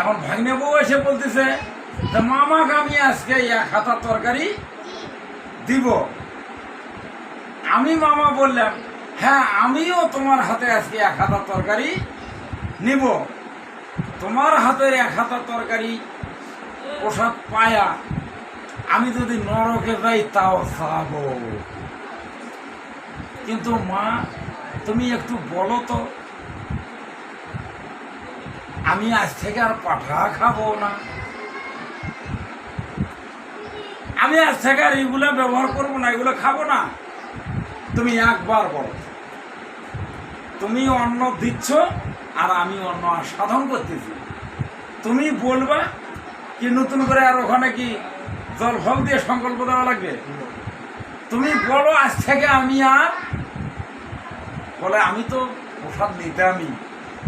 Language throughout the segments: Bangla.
এখন ভাগ্নে বউ এসে বলতেছে যে মামাকে আমি আজকে এক হাতা তরকারি দিব। আমি মামা বললাম হ্যাঁ আমিও তোমার হাতে আজকে এক হাতা তরকারি নিব। তোমার হাতের এক হাতা তরকারি প্রসাদ পায়া আমি যদি নরকে যাই, তাও চাবো কিন্তু মা, তুমি একটু বলো তো আমি আজ থেকে আর পাঠা খাব না। আমি আজ থেকে আর এগুলো ব্যবহার করব না, এগুলো খাব না। তুমি একবার বলো। তুমি অন্ন দিচ্ছ আর আমি অন্ন সাধন করতেছি। তুমি বলবা কি নতুন করে আর ওখানে কি জল ফল দিয়ে সংকল্প দেওয়া লাগবে? তুমি বলো আজ থেকে আমি আর বলে আমি তো প্রসাদ নিতামই।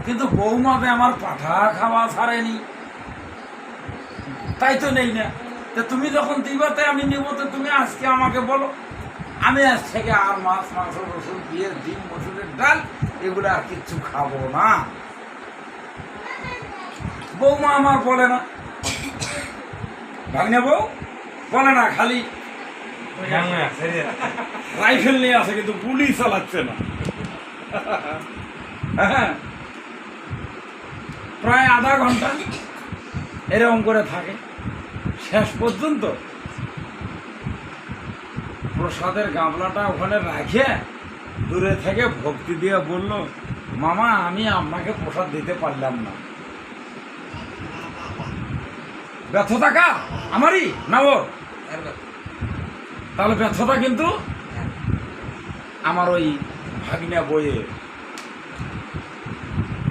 কিন্তু বৌমাতে আমার পাঠা খাওয়া ছাড়েনি। তাই তো নেই না। তো তুমি যখন দিবাতে আমি নিব। তো তুমি আজকে আমাকে বলো। আমি আজ থেকে আর মাছ, মাংস, রসুন দিয়ে ডিম, মসুরের ডাল এগুলো আর কিচ্ছু খাব না। বৌমা আমার বলে না। ভাগ্নে বউ, বলে না খালি। রাইফেল নিয়ে আসে কিন্তু গুলি চালাচ্ছে না। হ্যাঁ। প্রায় আধা ঘণ্টা এরকম করে থাকে। শেষ পর্যন্ত প্রসাদের গামলাটা ওখানে রাখে দূরে থেকে ভক্তি দিয়ে বলল, মামা, আমি আপনাকে প্রসাদ দিতে পারলাম না। ব্যর্থতা কা আমারই না ওর? তাহলে ব্যর্থতা কিন্তু আমার ওই ভাগিনা বইয়ে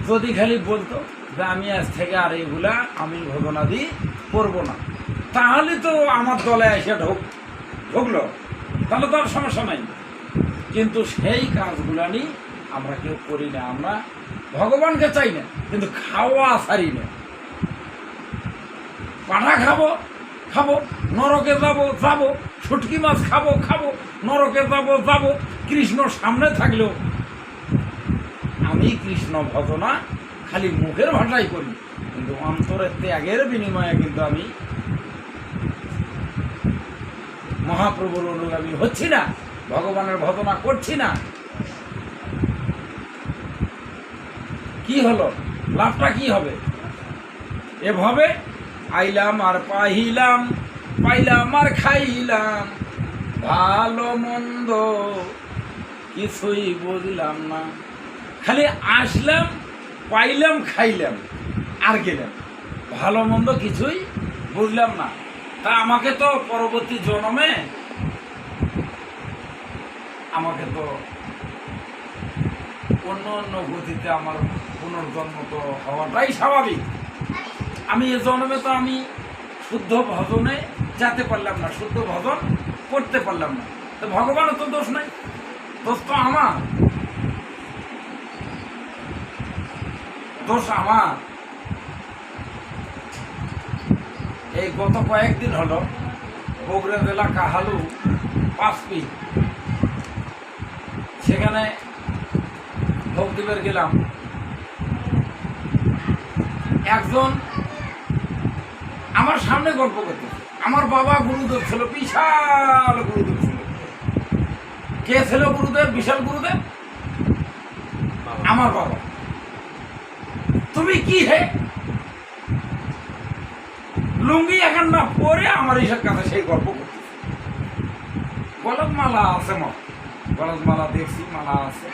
যদি খালি বলতো আমি আজ থেকে আর এগুলা আমি ভোগনাদি করব না। তাহলে তো আমার দলে এসে ঢুক ঢুকলো। তাহলে তো আর সমস্যা নাই। কিন্তু সেই কাজগুলানি আমরা কেউ করি না। আমরা ভগবানকে চাই না, কিন্তু খাওয়া সারি না। পাঠা খাব খাব, নরকে যাব যাব, শুটকি মাছ খাব খাব, নরকে যাব যাব, কৃষ্ণ সামনে থাকলেও আমি কৃষ্ণ ভজনা খালি মুখের ভাষাই করি। কিন্তু অন্তরের ত্যাগের বিনিময়ে কিন্তু আমি মহাপ্রভুর অনুগামী হচ্ছি না, ভগবানের ভজনা করছি না। কি হলো? লাভটা কি হবে? এভাবে আইলাম আর পাইলাম পাইলাম আর খাইলাম, ভালো মন্দ কিছুই বুঝলাম না। খালি আসলাম পাইলাম, খাইলাম, আর গেলাম। ভালো মন্দ কিছুই বুঝলাম না। তা আমাকে তো পরবর্তী জন্মে আমাকে তো অন্য অন্য গতিতে আমার পুনর্জন্ম তো হওয়াটাই স্বাভাবিক। আমি এ জন্মে তো আমি শুদ্ধ ভজনে যেতে পারলাম না, শুদ্ধ ভজন করতে পারলাম না। তো ভগবানের তো দোষ নাই, দোষ তো আমার। দোষ আমার। এই গত কয়েকদিন হলো বগুড়া জেলা কাহালু পাঁচপি সেখানে ভোগদীপের গেলাম। একজন আমার সামনে গল্প করতে আমার বাবা গুরুদেব ছিল বিশাল গুরুদেব ছিল। কে ছিল গুরুদেব? বিশাল গুরুদেব? আমার বাবা। তুমি কি হে? লুঙ্গি এখন না পরে আমার এইসব কাছে সেই গল্প করতে গলত মালা আছে মা। গলত মালা দেখছি, মালা আছে।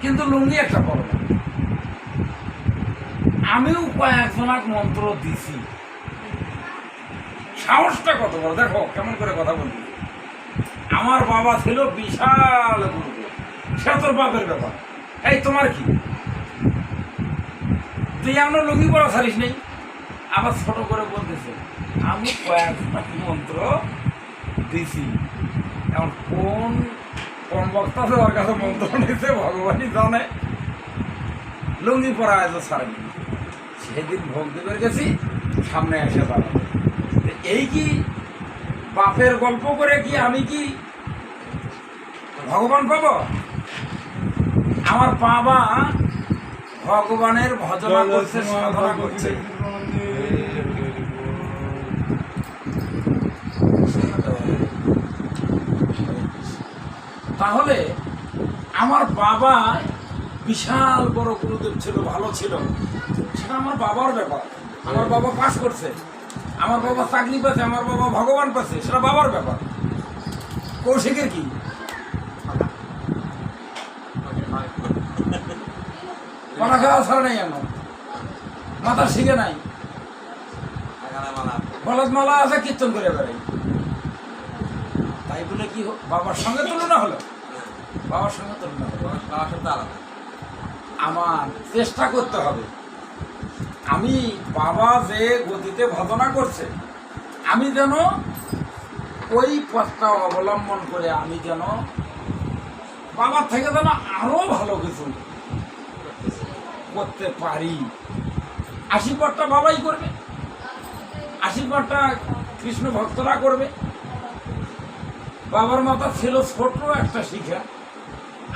কিন্তু লুঙ্গি একটা পরো আমিও কয়েকজনাক মন্ত্র দিছি। সাহসটা কত বড়? দেখো, কেমন করে কথা বলছি আমার বাবা ছিল বিশাল গুরুদেব সে তোর বাপের ব্যাপার। এই, তোমার কি? তুই এমন লুঙ্গি পড়া ছাড়িস নেই আবার ছোট করে বলতেছে, আমি কয়েকজনাক মন্ত্র দিছি। এখন কোন কোন বক্তা আছে ওর কাছে মন্ত্র নিতে ভগবানই জানে। লুঙ্গি পরা এত ছাড়েনি। সেদিন ভোগদেবের গেছি, সামনে এসে দাঁড়াবে এই কি বাপের গল্প করে কি আমি কি ভগবান পাবো? আমার বাবা ভগবানের ভজনা করছে, সাধনা করছে। তাহলে আমার বাবা বিশাল বড় গুরুদেব ছিল, ভালো ছিল। সেটা আমার বাবার ব্যাপার। আমার বাবা পাস করছে। আমার বাবা চাকরি পাচ্ছে আমার বাবা ভগবান পাচ্ছে সেটা বাবার ব্যাপার। কৌশিকের কি? মাথা ছাড়া নাই আমার মাথা শিখে নাই। বলদ মালা আছে, কীর্তন করে বেড়াই। তাই বলে কি বাবার সঙ্গে তুলনা হলো? বাবার সঙ্গে তুলনা হলো। বাবার সাথে আলাদা আমার চেষ্টা করতে হবে। আমি বাবা যে গতিতে ভজনা করছে, আমি যেন ওই পথটা অবলম্বন করে আমি যেন বাবার থেকে যেন আরও ভালো কিছু করতে পারি। আশীর্বাদটা বাবাই করবে। আশীর্বাদটা কৃষ্ণ ভক্তরা করবে। বাবার মাথা ছিল ছোট একটা শিখা।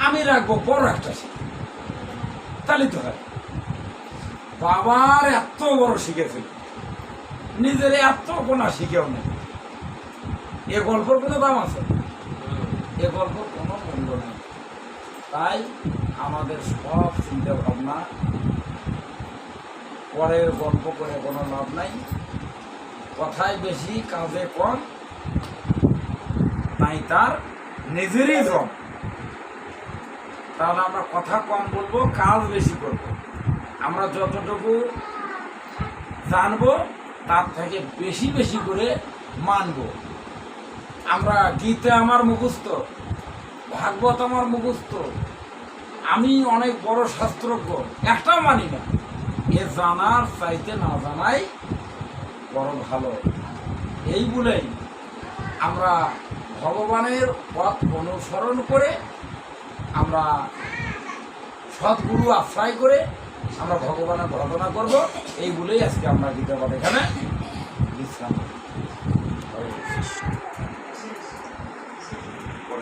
আমি রাখব, বড় একটা শিখা। তাহলে তো হয় বাবার এত বড় শিখেছিল নিজের এত গোনা শিখেও নেই। এ গল্পর কোনো দাম আছে? এ গল্পর কোনো মূল্য নেই। তাই আমাদের সব চিন্তা ভাবনা পরের গল্প করে কোনো লাভ নাই। কথায় বেশি কাজে কম তাই তার নিজেরই জম তাহলে আমরা কথা কম বলব কাজ বেশি করব। আমরা যতটুকু জানব তার থেকে বেশি বেশি করে মানব। আমরা গীতা আমার মুখস্থ ভাগবত আমার মুখস্থ আমি অনেক বড় শাস্ত্রজ্ঞ, একটাও মানি না। এ জানার চাইতে না জানাই বড় ভালো। এই বলেই আমরা ভগবানের পথ অনুসরণ করে আমরা সৎগুরু আশ্রয় করে আমরা ভগবানের ভজনা করব। এই বলেই আজকে আমরা গীতাপাঠ এখানে বিশ্রাম।